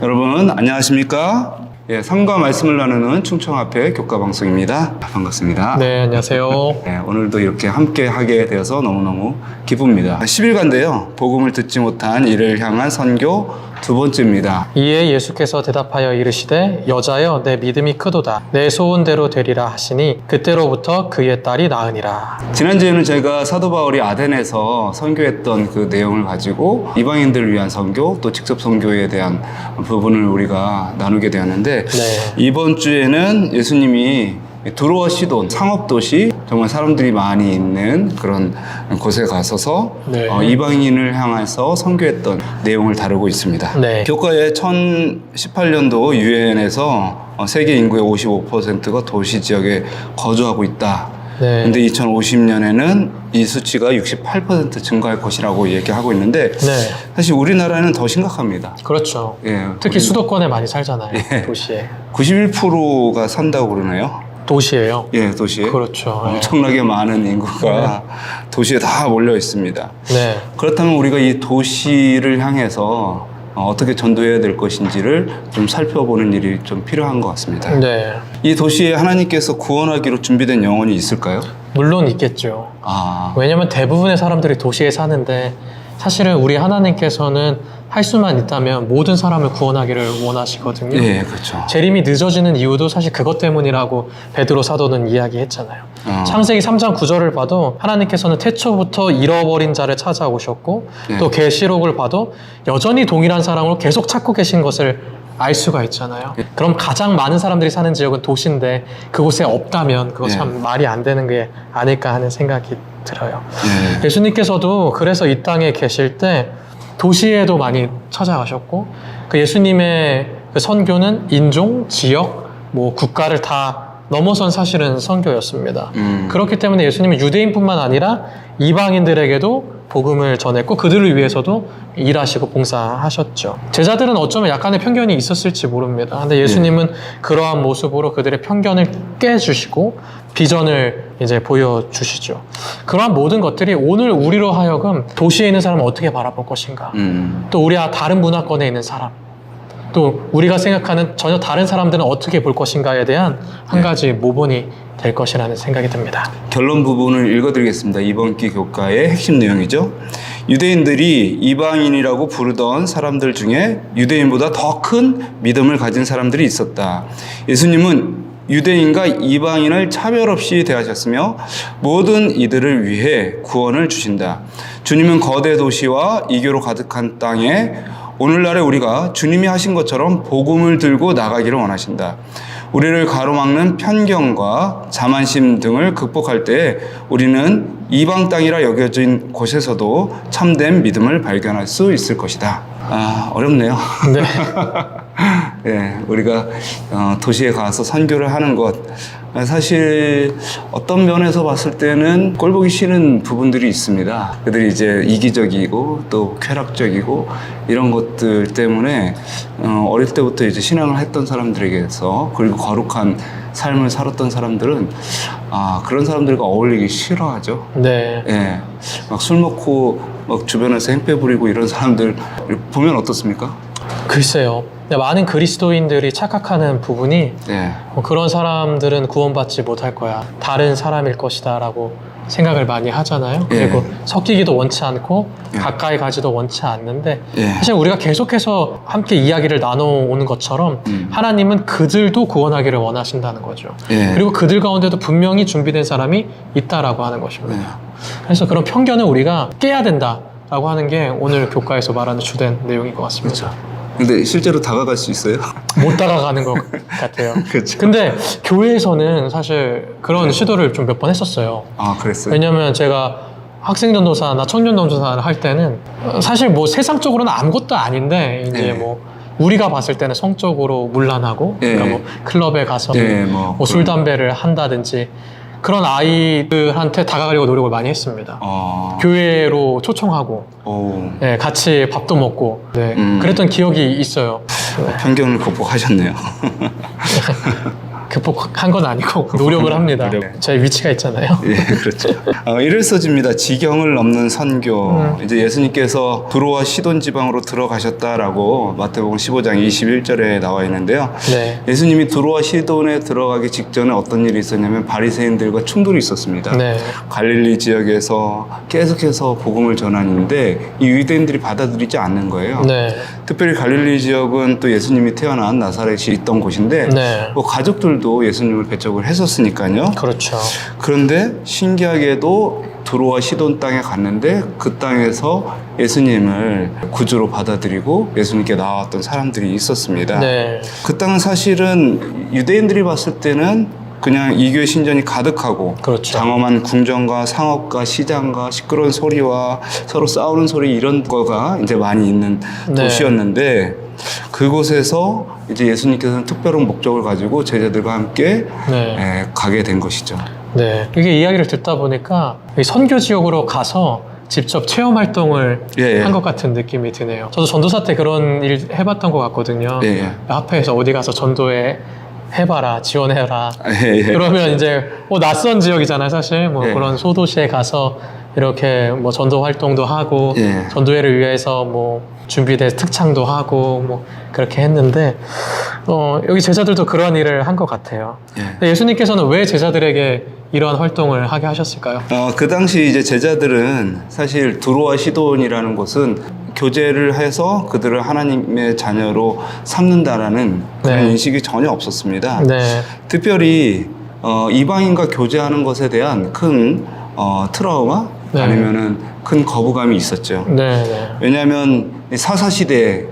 여러분 안녕하십니까? 예, 삶과 말씀을 나누는 충청앞의 교과 방송입니다. 반갑습니다. 네, 안녕하세요. 네, 오늘도 이렇게 함께 하게 되어서 너무너무 기쁩니다. 10일간데요. 복음을 듣지 못한 이를 향한 선교 두 번째입니다. 이에 예수께서 대답하여 이르시되 여자여 내 믿음이 크도다 내 소원대로 되리라 하시니 그때로부터 그의 딸이 나으니라. 지난주에는 제가 사도 바울이 아덴에서 선교했던 그 내용을 가지고 이방인들을 위한 선교 또 직접 선교에 대한 부분을 우리가 나누게 되었는데 네. 이번 주에는 예수님이 드로아 시돈 상업도시 정말 사람들이 많이 있는 그런 곳에 가서서 네. 어, 이방인을 향해서 선교했던 내용을 다루고 있습니다. 네. 교과에 2018년도 유엔에서 어, 세계 인구의 55%가 도시 지역에 거주하고 있다. 네. 근데 2050년에는 이 수치가 68% 증가할 것이라고 얘기하고 있는데 네. 사실 우리나라는 더 심각합니다. 그렇죠. 예, 특히 수도권에 많이 살잖아요. 예. 도시에. 91%가 산다고 그러네요. 도시예요. 예, 도시에. 그렇죠. 예. 엄청나게 많은 인구가 도시에 다 몰려 있습니다. 네. 그렇다면 우리가 이 도시를 향해서 어, 어떻게 전도해야 될 것인지를 좀 살펴보는 일이 좀 필요한 것 같습니다. 네. 이 도시에 하나님께서 구원하기로 준비된 영혼이 있을까요? 물론 있겠죠. 아, 왜냐면 대부분의 사람들이 도시에 사는데 사실은 우리 하나님께서는 할 수만 있다면 모든 사람을 구원하기를 원하시거든요. 예, 그렇죠. 재림이 늦어지는 이유도 사실 그것 때문이라고 베드로 사도는 이야기했잖아요. 어. 창세기 3장 9절을 봐도 하나님께서는 태초부터 잃어버린 자를 찾아오셨고 네. 또 계시록을 봐도 여전히 동일한 사람으로 계속 찾고 계신 것을 알 수가 있잖아요. 네. 그럼 가장 많은 사람들이 사는 지역은 도시인데 그곳에 없다면 그거 네. 참 말이 안 되는 게 아닐까 하는 생각이 들어요. 예. 예수님께서도 그래서 이 땅에 계실 때 도시에도 많이 찾아가셨고 그 예수님의 그 선교는 인종, 지역, 뭐 국가를 다 넘어선 사실은 선교였습니다. 음. 그렇기 때문에 예수님은 유대인뿐만 아니라 이방인들에게도 복음을 전했고 그들을 위해서도 일하시고 봉사하셨죠. 제자들은 어쩌면 약간의 편견이 있었을지 모릅니다. 근데 예수님은 그러한 모습으로 그들의 편견을 깨주시고 비전을 이제 보여주시죠. 그러한 모든 것들이 오늘 우리로 하여금 도시에 있는 사람을 어떻게 바라볼 것인가. 음. 또 우리와 다른 문화권에 있는 사람. 또 우리가 생각하는 전혀 다른 사람들은 어떻게 볼 것인가에 대한 한 네. 가지 모본이 될 것이라는 생각이 듭니다. 결론 부분을 읽어드리겠습니다. 이번 기 교과의 핵심 내용이죠. 유대인들이 이방인이라고 부르던 사람들 중에 유대인보다 더 큰 믿음을 가진 사람들이 있었다. 예수님은 유대인과 이방인을 차별 없이 대하셨으며 모든 이들을 위해 구원을 주신다. 주님은 거대 도시와 이교로 가득한 땅에 오늘날에 우리가 주님이 하신 것처럼 복음을 들고 나가기를 원하신다. 우리를 가로막는 편견과 자만심 등을 극복할 때 우리는 이방 땅이라 여겨진 곳에서도 참된 믿음을 발견할 수 있을 것이다. 아, 어렵네요. 네. 예, 우리가 어, 도시에 가서 선교를 하는 것 사실 어떤 면에서 봤을 때는 꼴보기 싫은 부분들이 있습니다. 그들이 이제 이기적이고 또 쾌락적이고 이런 것들 때문에 어, 어릴 때부터 이제 신앙을 했던 사람들에게서 그리고 거룩한 삶을 살았던 사람들은 아 그런 사람들과 어울리기 싫어하죠. 네. 예, 막 술 먹고 막 주변에서 행패 부리고 이런 사람들 보면 어떻습니까? 글쎄요. 근데 많은 그리스도인들이 착각하는 부분이 예. 뭐 그런 사람들은 구원받지 못할 거야. 다른 사람일 것이다. 라고 생각을 많이 하잖아요. 예. 그리고 섞이기도 원치 않고 예. 가까이 가지도 원치 않는데 예. 사실 우리가 계속해서 함께 이야기를 나눠오는 것처럼 음. 하나님은 그들도 구원하기를 원하신다는 거죠. 예. 그리고 그들 가운데도 분명히 준비된 사람이 있다라고 하는 것입니다. 네. 그래서 그런 편견을 우리가 깨야 된다라고 하는 게 오늘 교과에서 말하는 주된 내용인 것 같습니다. 근데 실제로 다가갈 수 있어요? 못 다가가는 것 같아요. 그렇죠. 근데 교회에서는 사실 그런 시도를 좀 몇 번 했었어요. 아, 그랬어요. 왜냐면 제가 학생 전도사나 청년 전도사를 할 때는 어, 사실 뭐 세상적으로는 아무것도 아닌데 이제 네. 뭐 우리가 봤을 때는 성적으로 문란하고 네. 그러니까 뭐 클럽에 가서 네, 뭐뭐술 담배를 한다든지 그런 아이들한테 다가가려고 노력을 많이 했습니다. 어, 교회로 초청하고 오, 예, 같이 밥도 먹고 네, 음. 그랬던 기억이 있어요. 네. 편견을 극복하셨네요. 극복한 건 아니고 노력을 합니다. 노력. 제 위치가 있잖아요. 예, 그렇죠. 어, 이를 써집니다. 지경을 넘는 선교. 음. 이제 예수님께서 두로와 시돈 지방으로 들어가셨다라고 마태복음 15장 21절에 나와 있는데요. 네. 예수님이 두로와 시돈에 들어가기 직전에 어떤 일이 있었냐면 바리새인들과 충돌이 있었습니다. 네. 갈릴리 지역에서 계속해서 복음을 전하는데 이 유대인들이 받아들이지 않는 거예요. 네. 특별히 갈릴리 지역은 또 예수님이 태어난 나사렛이 있던 곳인데 네. 뭐 가족들 도 예수님을 배척을 했었으니까요. 그렇죠. 그런데 신기하게도 두로와 시돈 땅에 갔는데 그 땅에서 예수님을 구주로 받아들이고 예수님께 나왔던 사람들이 있었습니다. 네. 그 땅은 사실은 유대인들이 봤을 때는 그냥 이교의 신전이 가득하고 그렇죠. 장엄한 궁전과 상업과 시장과 시끄러운 소리와 서로 싸우는 소리 이런 거가 이제 많이 있는 네. 도시였는데 그곳에서 이제 예수님께서는 특별한 목적을 가지고 제자들과 함께 네. 에, 가게 된 것이죠. 네. 이게 이야기를 듣다 보니까 이 선교 지역으로 가서 직접 체험 활동을 예, 예. 한 것 같은 느낌이 드네요. 저도 전도사 때 그런 일 해봤던 것 같거든요. 예, 예. 앞에서 어디 가서 전도에 해봐라, 지원해라. 예, 예. 그러면 이제 뭐 낯선 지역이잖아요, 사실. 뭐 예. 그런 소도시에 가서 이렇게 뭐 전도 활동도 하고 예. 전도회를 위해서 뭐 준비된 특창도 하고 뭐 그렇게 했는데 어, 여기 제자들도 그런 일을 한 것 같아요. 예. 예수님께서는 왜 제자들에게 이러한 활동을 하게 하셨을까요? 어, 그 당시 이제 제자들은 사실 두로와 시돈이라는 곳은 교제를 해서 그들을 하나님의 자녀로 삼는다라는 그런 네. 인식이 전혀 없었습니다. 네, 특별히 어, 이방인과 교제하는 것에 대한 큰 어, 트라우마 네. 아니면은 큰 거부감이 있었죠. 네, 네, 왜냐하면 이 사사 시대에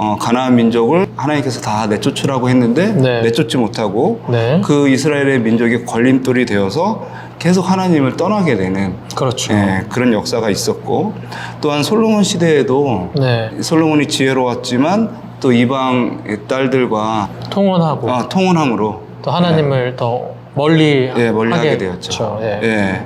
어, 가나안 민족을 하나님께서 다 내쫓으라고 했는데 네. 내쫓지 못하고 네, 그 이스라엘의 민족이 걸림돌이 되어서 계속 하나님을 떠나게 되는 그렇죠. 예, 그런 역사가 있었고 또한 솔로몬 시대에도 네, 솔로몬이 지혜로웠지만 또 이방 딸들과 통원하고 아, 통혼함으로 또 하나님을 더 멀리 예, 멀리 하게, 하게 되었죠. 됐죠. 예. 예.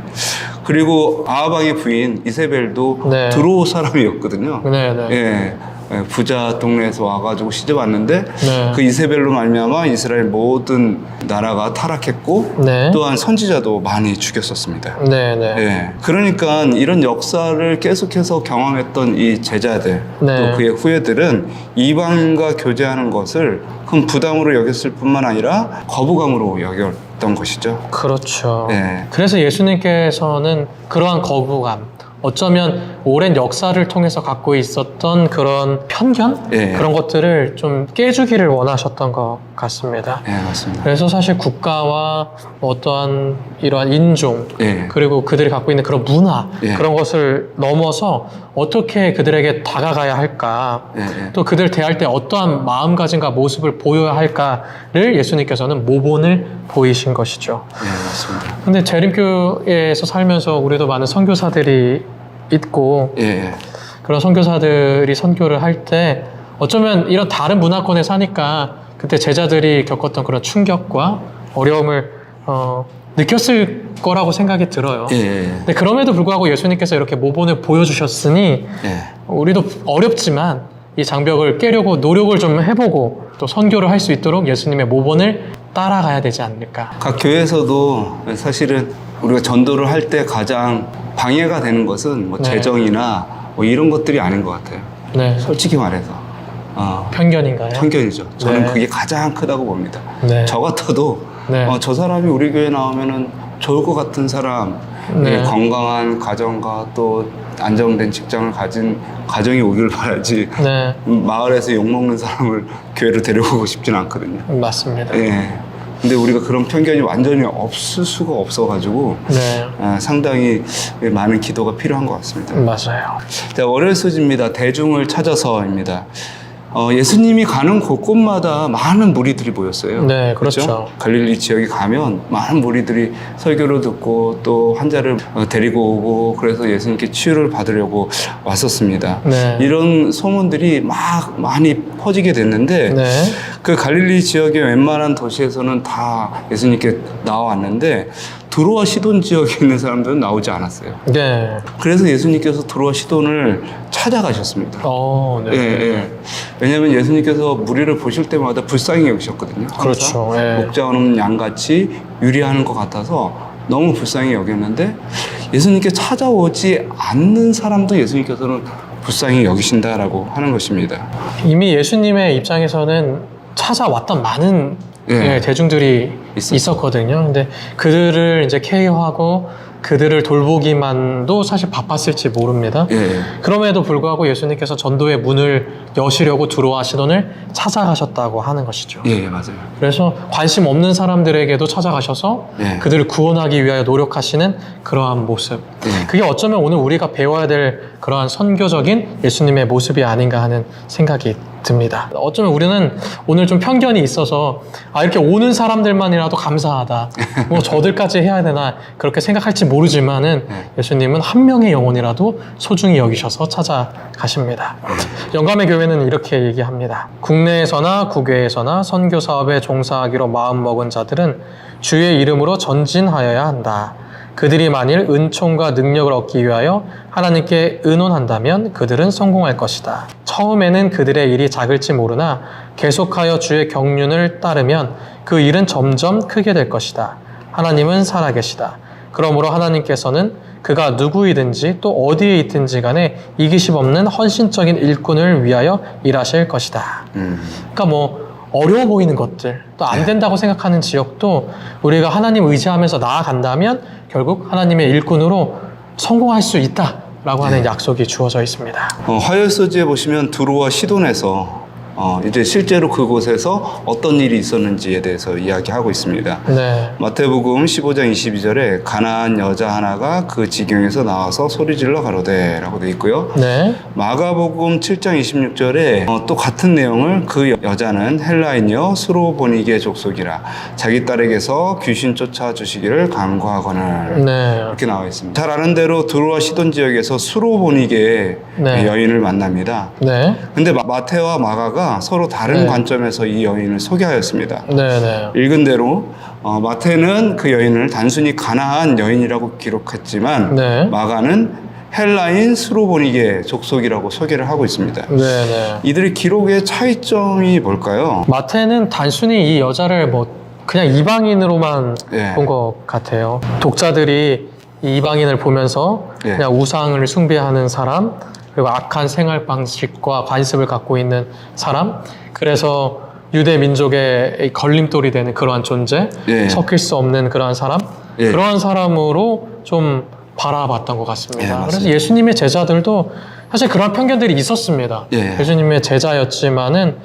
그리고 아하방의 부인 이세벨도 네. 드로우 사람이었거든요. 네, 네, 예. 예, 부자 동네에서 와가지고 시집 왔는데 네. 그 이세벨로 말미암아 이스라엘 모든 나라가 타락했고 네, 또한 선지자도 많이 죽였었습니다. 네, 네, 예. 그러니까 이런 역사를 계속해서 경험했던 이 제자들 네. 또 그의 후예들은 이방인과 교제하는 것을 큰 부담으로 여겼을 뿐만 아니라 거부감으로 여겼던 것이죠. 그렇죠. 예. 그래서 예수님께서는 그러한 거부감, 어쩌면 오랜 역사를 통해서 갖고 있었던 그런 편견? 예. 그런 것들을 좀 깨주기를 원하셨던 것 같습니다. 예, 맞습니다. 그래서 사실 국가와 어떠한 이러한 인종, 예. 그리고 그들이 갖고 있는 그런 문화, 예. 그런 것을 넘어서 어떻게 그들에게 다가가야 할까, 예, 예. 또 그들 대할 때 어떠한 마음가짐과 모습을 보여야 할까를 예수님께서는 모본을 보이신 것이죠. 예, 맞습니다. 근데 재림교에서 살면서 우리도 많은 선교사들이 있고 예, 예. 그런 선교사들이 선교를 할 때 어쩌면 이런 다른 문화권에 사니까 그때 제자들이 겪었던 그런 충격과 어려움을 어, 느꼈을 거라고 생각이 들어요. 예, 예, 근데 그럼에도 불구하고 예수님께서 이렇게 모본을 보여주셨으니 예. 우리도 어렵지만 이 장벽을 깨려고 노력을 좀 해보고 또 선교를 할 수 있도록 예수님의 모본을 따라가야 되지 않을까. 각 교회에서도 사실은 우리가 전도를 할 때 가장 방해가 되는 것은 뭐 네. 재정이나 뭐 이런 것들이 아닌 것 같아요. 네, 솔직히 말해서. 어, 편견인가요? 편견이죠. 저는 네. 그게 가장 크다고 봅니다. 네. 저 같아도 네. 어, 저 사람이 우리 교회 나오면은 좋을 것 같은 사람, 네. 예, 건강한 가정과 또 안정된 직장을 가진 가정이 오길 바라지 네, 음, 마을에서 욕 먹는 사람을 교회로 데려오고 싶지는 않거든요. 맞습니다. 예. 근데 우리가 그런 편견이 완전히 없을 수가 없어가지고 네, 아, 상당히 많은 기도가 필요한 것 같습니다. 맞아요. 자, 월요일 소지입니다. 대중을 찾아서입니다. 어, 예수님이 가는 곳곳마다 많은 무리들이 모였어요. 네, 그렇죠. 갈릴리 지역에 가면 많은 무리들이 설교를 듣고 또 환자를 어, 데리고 오고 그래서 예수님께 치유를 받으려고 왔었습니다. 네. 이런 소문들이 막 많이 퍼지게 됐는데 네, 그 갈릴리 지역의 웬만한 도시에서는 다 예수님께 나와왔는데 드로아 시돈 지역에 있는 사람들은 나오지 않았어요. 네. 그래서 예수님께서 드로아 시돈을 찾아가셨습니다. 어, 네. 예, 예. 왜냐하면 예수님께서 무리를 보실 때마다 불쌍히 여기셨거든요. 그렇죠. 예. 목자 없는 양같이 유리하는 것 같아서 너무 불쌍히 여겼는데 예수님께 찾아오지 않는 사람도 예수님께서는 불쌍히 여기신다라고 하는 것입니다. 이미 예수님의 입장에서는 찾아왔던 많은 예. 예, 대중들이 있었죠. 있었거든요. 근데 그들을 이제 케어하고 그들을 돌보기만도 사실 바빴을지 모릅니다. 예, 예. 그럼에도 불구하고 예수님께서 전도의 문을 여시려고 들어와 시돈을 찾아가셨다고 하는 것이죠. 예, 예, 맞아요. 그래서 관심 없는 사람들에게도 찾아가셔서 예. 그들을 구원하기 위하여 노력하시는 그러한 모습. 예. 그게 어쩌면 오늘 우리가 배워야 될 그러한 선교적인 예수님의 모습이 아닌가 하는 생각이 듭니다. 어쩌면 우리는 오늘 좀 편견이 있어서 아 이렇게 오는 사람들만이라도 감사하다. 뭐 저들까지 해야 되나 그렇게 생각할지 모르지만은 네. 예수님은 한 명의 영혼이라도 소중히 여기셔서 찾아가십니다. 영감의 교회는 이렇게 얘기합니다. 국내에서나 국외에서나 선교 사업에 종사하기로 마음먹은 자들은 주의 이름으로 전진하여야 한다. 그들이 만일 은총과 능력을 얻기 위하여 하나님께 의논한다면 그들은 성공할 것이다. 처음에는 그들의 일이 작을지 모르나 계속하여 주의 경륜을 따르면 그 일은 점점 크게 될 것이다. 하나님은 살아계시다. 그러므로 하나님께서는 그가 누구이든지 또 어디에 있든지 간에 이기심 없는 헌신적인 일꾼을 위하여 일하실 것이다. 음. 그러니까 뭐 어려워 보이는 것들 또 안 된다고 생각하는 지역도 우리가 하나님 의지하면서 나아간다면 결국 하나님의 일꾼으로 성공할 수 있다 라고 하는 약속이 주어져 있습니다. 어, 화요소지에 보시면 두로와 시돈에서 어, 이제 실제로 그곳에서 어떤 일이 있었는지에 대해서 이야기하고 있습니다. 네. 마태복음 15장 22절에 가나안 여자 하나가 그 지경에서 나와서 소리질러 가로되라고 돼 있고요. 네. 마가복음 7장 26절에 어, 또 같은 내용을 그 여- 여자는 헬라인이요 수로보니게 족속이라 자기 딸에게서 귀신 쫓아 주시기를 간구하거늘 네. 이렇게 나와 있습니다. 잘 아는 대로 드로아 시돈 지역에서 수로보니게 네. 여인을 만납니다. 네. 근데 마- 마테와 마가가 서로 다른 네. 관점에서 이 여인을 소개하였습니다. 네. 네. 읽은 대로 어, 마태는 그 여인을 단순히 가나안 여인이라고 기록했지만 네. 마가는 헬라인 스로보니게 족속이라고 소개를 하고 있습니다. 네. 네. 이들의 기록의 차이점이 뭘까요? 마태는 단순히 이 여자를 뭐 그냥 이방인으로만 네. 본것 같아요. 독자들이 이 이방인을 보면서 네. 그냥 우상을 숭배하는 사람, 그리고 악한 생활 방식과 관습을 갖고 있는 사람, 그래서 유대 민족의 이 걸림돌이 되는 그러한 존재, 네. 섞일 수 없는 그러한 사람, 네. 그러한 사람으로 좀 바라봤던 것 네, 같습니다. 맞습니다. 그래서 예수님의 제자들도 사실 그런 편견들이 있었습니다. 예. 예수님의 제자였지만은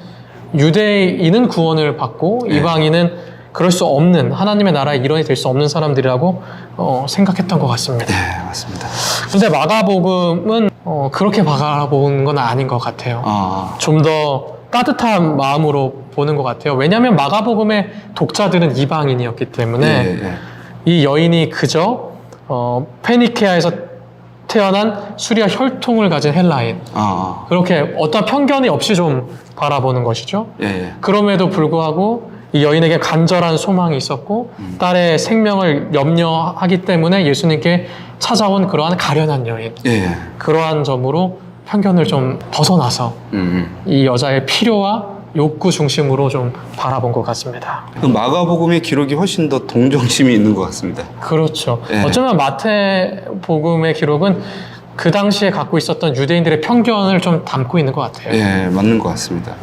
유대인은 구원을 받고 네. 이방인은 그럴 수 없는 하나님의 나라의 일원이 될 수 없는 사람들이라고 어, 생각했던 것 같습니다. 네, 맞습니다. 근데 마가복음은 어, 그렇게 바라본 건 아닌 것 같아요. 아, 좀 더 따뜻한 마음으로 보는 것 같아요. 왜냐하면 마가복음의 독자들은 이방인이었기 때문에 예, 예. 이 여인이 그저 어, 페니케아에서 태어난 수리아 혈통을 가진 헬라인 아, 그렇게 어떤 편견이 없이 좀 바라보는 것이죠. 예, 예. 그럼에도 불구하고 이 여인에게 간절한 소망이 있었고 딸의 생명을 염려하기 때문에 예수님께 찾아온 그러한 가련한 여인 예, 예. 그러한 점으로 편견을 좀 벗어나서 음, 이 여자의 필요와 욕구 중심으로 좀 바라본 것 같습니다. 음. 그 마가복음의 기록이 훨씬 더 동정심이 있는 것 같습니다. 그렇죠. 예. 어쩌면 마태복음의 기록은 그 당시에 갖고 있었던 유대인들의 편견을 좀 담고 있는 것 같아요. 예, 맞는 것 같습니다.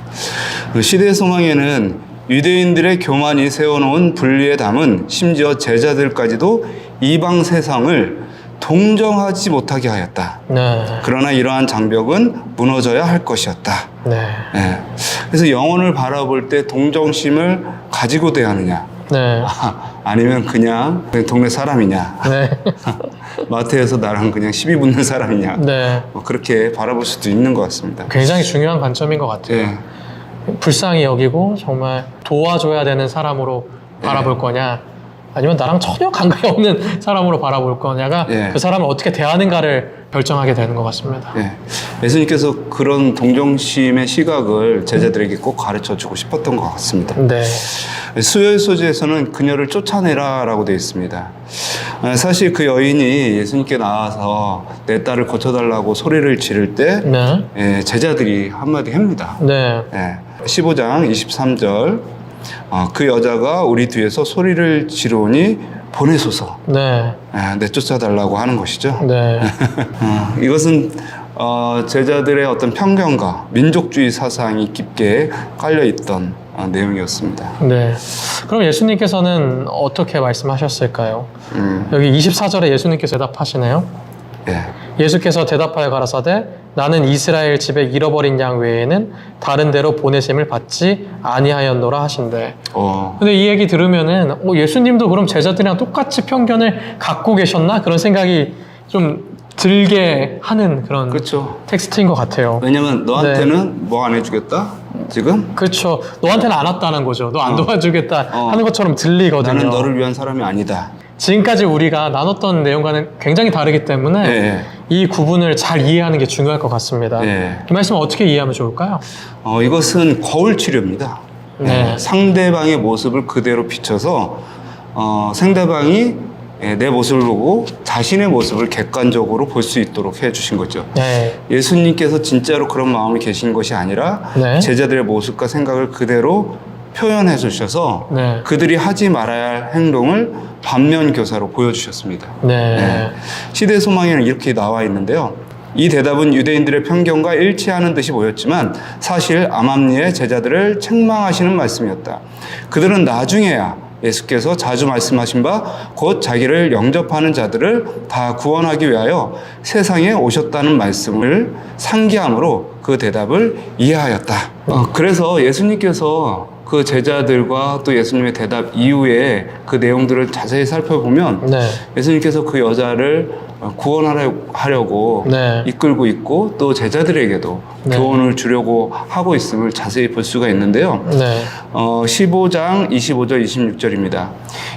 그 시대의 소망에는 유대인들의 교만이 세워놓은 분리의 담은 심지어 제자들까지도 이방 세상을 동정하지 못하게 하였다. 네. 그러나 이러한 장벽은 무너져야 할 것이었다. 네. 예. 그래서 영혼을 바라볼 때 동정심을 가지고 대하느냐, 네. 아 니면 그냥 그냥 동네 사람이냐, 네. 마트에서 나랑 그냥 시비 붙는 사람이냐, 네. 뭐 그렇게 바라볼 수도 있는 것 같습니다. 굉장히 중요한 관점인 것 같아요. 예. 불쌍히 여기고 정말 도와줘야 되는 사람으로 바라볼 거냐, 아니면 나랑 전혀 관계 없는 사람으로 바라볼 거냐가 예. 그 사람을 어떻게 대하는가를 결정하게 되는 것 같습니다. 예. 예수님께서 그런 동정심의 시각을 제자들에게 꼭 가르쳐 주고 싶었던 것 같습니다. 네. 수요일 소지에서는 그녀를 쫓아내라라고 되어 있습니다. 아, 사실 그 여인이 예수님께 나와서 내 딸을 고쳐달라고 소리를 지를 때 네. 예, 제자들이 한마디 합니다. 네. 예, 15장 23절 어, 그 여자가 우리 뒤에서 소리를 지르니 보내소서 네. 예, 내쫓아달라고 하는 것이죠. 네. 어, 이것은 어, 제자들의 어떤 편견과 민족주의 사상이 깊게 깔려 있던 어, 내용이었습니다. 네. 그럼 예수님께서는 어떻게 말씀하셨을까요? 음, 여기 24절에 예수님께서 대답하시네요. 예. 예수께서 대답하여 가라사대 나는 이스라엘 집에 잃어버린 양 외에는 다른 데로 보내심을 받지 아니하였노라 하신대. 어, 근데 이 얘기 들으면은 어, 예수님도 그럼 제자들이랑 똑같이 편견을 갖고 계셨나 그런 생각이 좀 들게 하는 그런 그렇죠. 텍스트인 것 같아요. 왜냐면 너한테는 뭐안 해주겠다? 지금? 그렇죠. 너한테는 안 왔다는 거죠. 너안 어. 도와주겠다 어. 하는 것처럼 들리거든요. 나는 너를 위한 사람이 아니다. 지금까지 우리가 나눴던 내용과는 굉장히 다르기 때문에 예. 이 구분을 잘 이해하는 게 중요할 것 같습니다. 예. 이 말씀 어떻게 이해하면 좋을까요? 어, 이것은 거울 치료입니다. 네. 예, 상대방의 모습을 그대로 비춰서 어, 상대방이 예, 내 모습을 보고 자신의 모습을 객관적으로 볼 수 있도록 해주신 거죠. 네. 예수님께서 진짜로 그런 마음이 계신 것이 아니라 네. 제자들의 모습과 생각을 그대로 표현해 주셔서 네. 그들이 하지 말아야 할 행동을 반면 교사로 보여주셨습니다. 네. 네. 시대 소망에는 이렇게 나와 있는데요. 이 대답은 유대인들의 편견과 일치하는 듯이 보였지만 사실 아맘리의 제자들을 책망하시는 말씀이었다. 그들은 나중에야 예수께서 자주 말씀하신 바 곧 자기를 영접하는 자들을 다 구원하기 위하여 세상에 오셨다는 말씀을 상기함으로 그 대답을 이해하였다. 어, 그래서 예수님께서 그 제자들과 또 예수님의 대답 이후에 그 내용들을 자세히 살펴보면 네. 예수님께서 그 여자를 구원하려고 네. 이끌고 있고 또 제자들에게도 네. 교훈을 주려고 하고 있음을 자세히 볼 수가 있는데요. 네. 어, 15장 25절 26절입니다.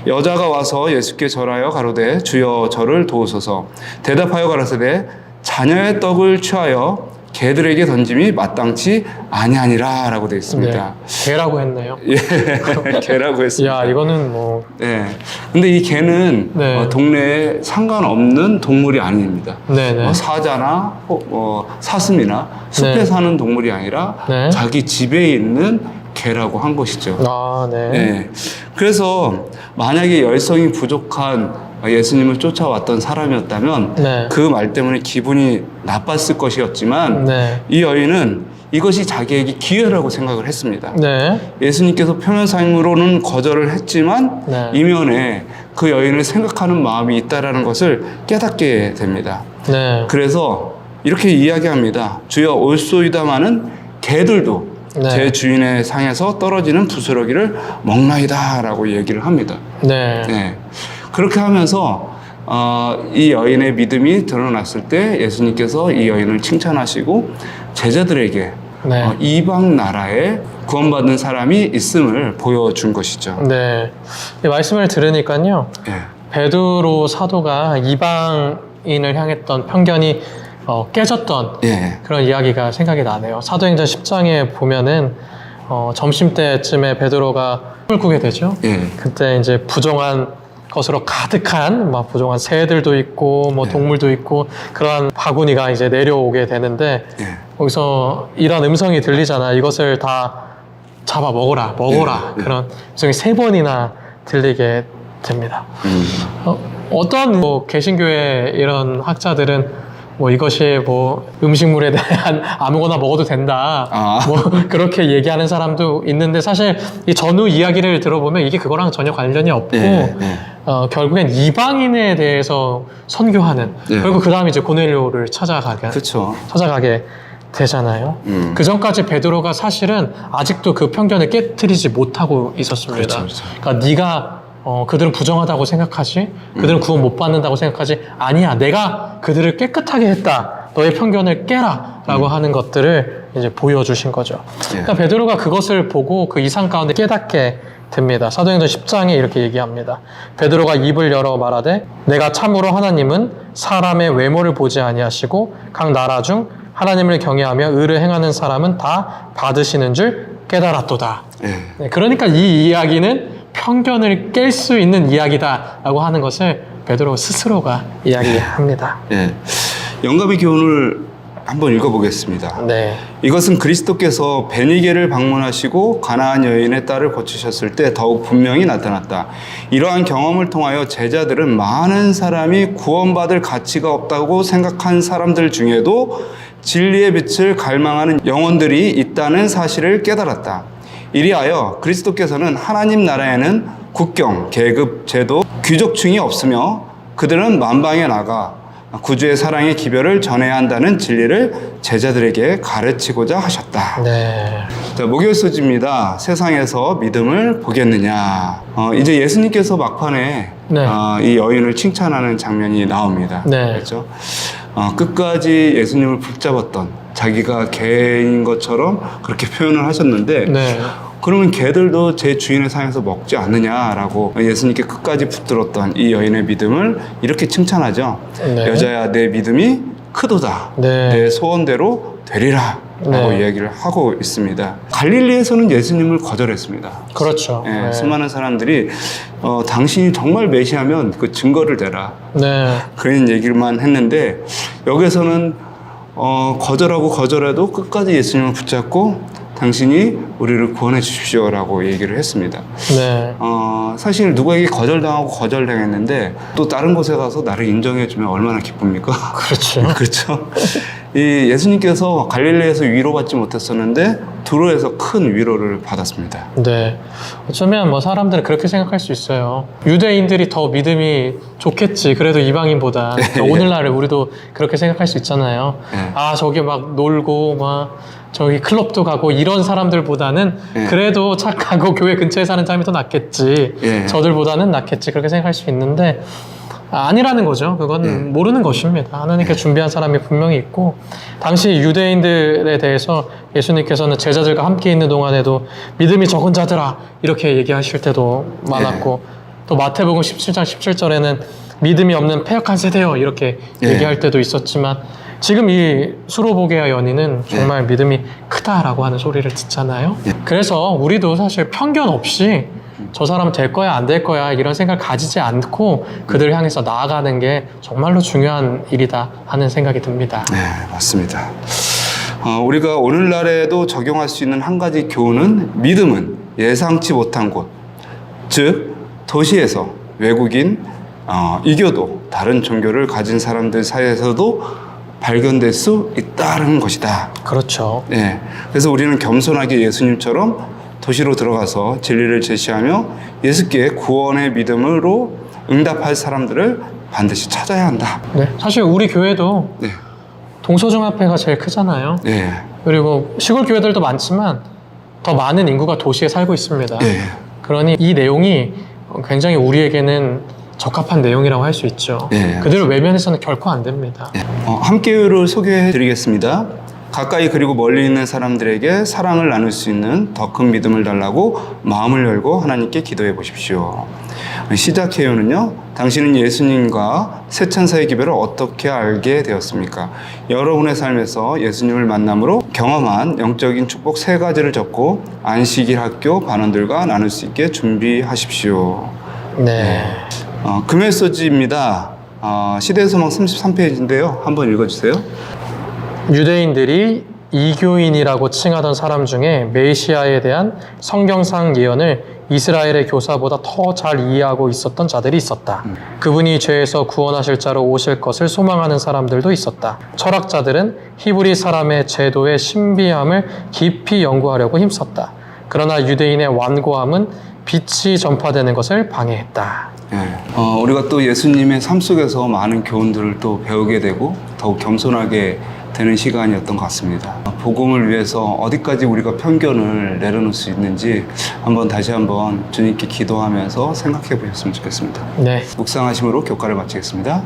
여자가 와서 예수께 절하여 가로되 주여 저를 도우소서 대답하여 가라사대 자녀의 떡을 취하여 개들에게 던짐이 마땅치 아니하니라 라고 되어 있습니다. 네. 개라고 했네요. 예, 개라고 했습니다. 야, 이거는 뭐 네. 근데 이 개는 네. 어, 동네에 상관없는 동물이 아닙니다. 네 네. 어, 사자나 호- 어, 사슴이나 숲에 네. 사는 동물이 아니라 네. 자기 집에 있는 개라고 한 것이죠. 아, 네. 네. 그래서 만약에 열성이 부족한 예수님을 쫓아왔던 사람이었다면 네. 그 말 때문에 기분이 나빴을 것이었지만 네. 이 여인은 이것이 자기에게 기회라고 생각을 했습니다. 네. 예수님께서 표면상으로는 거절을 했지만 네. 이면에 그 여인을 생각하는 마음이 있다라는 것을 깨닫게 됩니다. 네. 그래서 이렇게 이야기합니다. 주여 올소이다마는 개들도 네. 제 주인의 상에서 떨어지는 부스러기를 먹나이다라고 얘기를 합니다. 네. 네. 그렇게 하면서 어, 이 여인의 믿음이 드러났을 때 예수님께서 이 여인을 칭찬하시고 제자들에게 네. 어, 이방 나라에 구원받는 사람이 있음을 보여준 것이죠. 네. 이 말씀을 들으니까요. 예. 베드로 사도가 이방인을 향했던 편견이 어, 깨졌던 예. 그런 이야기가 생각이 나네요. 사도행전 10장에 보면은 어, 점심 때쯤에 베드로가 꿈을 꾸게 되죠. 예. 그때 이제 부정한 것으로 가득한 막 부정한 새들도 있고 뭐 네. 동물도 있고 그러한 바구니가 이제 내려오게 되는데 예. 거기서 이런 음성이 들리잖아. 이것을 다 잡아 먹어라, 먹어라. 네. 그런 음성이 세 번이나 들리게 됩니다. 음. 어, 어떤 뭐 개신교의 이런 학자들은 뭐 이것이 뭐 음식물에 대한 아무거나 먹어도 된다. 아. 뭐 그렇게 얘기하는 사람도 있는데 사실 이 전후 이야기를 들어보면 이게 그거랑 전혀 관련이 없고 예. 예. 어, 결국엔 이방인에 대해서 선교하는 예. 그리고 그 다음에 이제 고넬료를 찾아가게 그렇죠. 찾아가게 되잖아요. 음. 그 전까지 베드로가 사실은 아직도 그 편견을 깨뜨리지 못하고 있었습니다. 그렇죠, 그렇죠. 러니까 네가 어, 그들은 부정하다고 생각하지, 그들은 구원 못 받는다고 생각하지, 아니야, 내가 그들을 깨끗하게 했다. 너의 편견을 깨라 라고 하는 것들을 이제 보여주신 거죠. 예. 그러니까 베드로가 그것을 보고 그 이상 가운데 깨닫게 됩니다. 사도행전 10장에 이렇게 얘기합니다. 베드로가 입을 열어 말하되 내가 참으로 하나님은 사람의 외모를 보지 아니하시고 각 나라 중 하나님을 경외하며 의를 행하는 사람은 다 받으시는 줄 깨달았도다. 예. 네, 그러니까 이 이야기는 편견을 깰 수 있는 이야기다라고 하는 것을 베드로 스스로가 이야기합니다. 예. 영감의 교훈을 한번 읽어보겠습니다. 네, 이것은 그리스도께서 베니게를 방문하시고 가나안 여인의 딸을 고치셨을 때 더욱 분명히 나타났다. 이러한 경험을 통하여 제자들은 많은 사람이 구원받을 가치가 없다고 생각한 사람들 중에도 진리의 빛을 갈망하는 영혼들이 있다는 사실을 깨달았다. 이리하여 그리스도께서는 하나님 나라에는 국경, 계급, 제도, 귀족층이 없으며 그들은 만방에 나가 구주의 사랑의 기별을 전해야 한다는 진리를 제자들에게 가르치고자 하셨다. 네, 자, 목요일 소지입니다. 세상에서 믿음을 보겠느냐. 어, 이제 예수님께서 막판에 네. 어, 이 여인을 칭찬하는 장면이 나옵니다. 네. 그렇죠? 어, 끝까지 예수님을 붙잡았던 자기가 개인 것처럼 그렇게 표현을 하셨는데 네, 그러면 개들도 제 주인의 상에서 먹지 않느냐라고 예수님께 끝까지 붙들었던 이 여인의 믿음을 이렇게 칭찬하죠. 네. 여자야 내 믿음이 크도다. 네. 내 소원대로 되리라. 라고 네. 이야기를 하고 있습니다. 갈릴리에서는 예수님을 거절했습니다. 그렇죠. 예, 네. 수많은 사람들이 어, 당신이 정말 메시하면 그 증거를 대라. 네, 그런 얘기만 했는데 여기서는 어, 거절하고 거절해도 끝까지 예수님을 붙잡고 당신이 우리를 구원해 주십시오라고 얘기를 했습니다. 네, 어, 사실 누구에게 거절당하고 거절당했는데 또 다른 곳에 가서 나를 인정해 주면 얼마나 기쁩니까? 그렇죠. 그렇죠. 이 예수님께서 갈릴리에서 위로받지 못했었는데 두로에서 큰 위로를 받았습니다. 네. 어쩌면 뭐 사람들은 그렇게 생각할 수 있어요. 유대인들이 더 믿음이 좋겠지. 그래도 이방인보다. 그러니까 오늘날을 우리도 그렇게 생각할 수 있잖아요. 네. 아, 저기 막 놀고, 막 저기 클럽도 가고 이런 사람들보다는 네. 그래도 착하고 교회 근처에 사는 사람이 더 낫겠지. 예. 저들보다는 낫겠지. 그렇게 생각할 수 있는데 아, 아니라는 거죠. 그건 네. 모르는 것입니다. 하나님께 준비한 사람이 분명히 있고 당시 유대인들에 대해서 예수님께서는 제자들과 함께 있는 동안에도 믿음이 적은 자들아 이렇게 얘기하실 때도 많았고 또 마태복음 17장 17절에는 믿음이 없는 패역한 세대여 이렇게 예. 얘기할 때도 있었지만 지금 이 수로보게아 연인은 정말 믿음이 크다라고 하는 소리를 듣잖아요. 예. 그래서 우리도 사실 편견 없이 저 사람 될 거야 안 될 거야 이런 생각 가지지 않고 그들을 향해서 나아가는 게 정말로 중요한 일이다 하는 생각이 듭니다. 네, 맞습니다. 어, 우리가 오늘날에도 적용할 수 있는 한 가지 교훈은 믿음은 예상치 못한 곳, 즉 도시에서 외국인, 어, 이교도 다른 종교를 가진 사람들 사이에서도 발견될 수 있다는 것이다. 그렇죠. 네, 그래서 우리는 겸손하게 예수님처럼 도시로 들어가서 진리를 제시하며 예수께 구원의 믿음으로 응답할 사람들을 반드시 찾아야 한다. 네, 사실 우리 교회도 네, 동서중합회가 제일 크잖아요. 네, 그리고 시골 교회들도 많지만 더 많은 인구가 도시에 살고 있습니다. 네. 그러니 이 내용이 굉장히 우리에게는 적합한 내용이라고 할 수 있죠. 네. 그들을 외면해서는 결코 안 됩니다. 어, 함께를 소개해 드리겠습니다. 가까이 그리고 멀리 있는 사람들에게 사랑을 나눌 수 있는 더 큰 믿음을 달라고 마음을 열고 하나님께 기도해 보십시오. 시작해요는요. 당신은 예수님과 새 천사의 기별을 어떻게 알게 되었습니까? 여러분의 삶에서 예수님을 만남으로 경험한 영적인 축복 세 가지를 적고 안식일 학교 반원들과 나눌 수 있게 준비하십시오. 네. 어, 금요일 소지입니다. 어, 시대의 소망 33페이지인데요. 한번 읽어주세요. 유대인들이 이교인이라고 칭하던 사람 중에 메시아에 대한 성경상 예언을 이스라엘의 교사보다 더 잘 이해하고 있었던 자들이 있었다. 그분이 죄에서 구원하실 자로 오실 것을 소망하는 사람들도 있었다. 철학자들은 히브리 사람의 제도의 신비함을 깊이 연구하려고 힘썼다. 그러나 유대인의 완고함은 빛이 전파되는 것을 방해했다. 예. 어, 우리가 또 예수님의 삶 속에서 많은 교훈들을 또 배우게 되고 더욱 겸손하게 되는 시간이었던 것 같습니다. 복음을 위해서 어디까지 우리가 편견을 내려놓을 수 있는지 한번 다시 한번 주님께 기도하면서 생각해 보셨으면 좋겠습니다. 네. 묵상하심으로 교과를 마치겠습니다.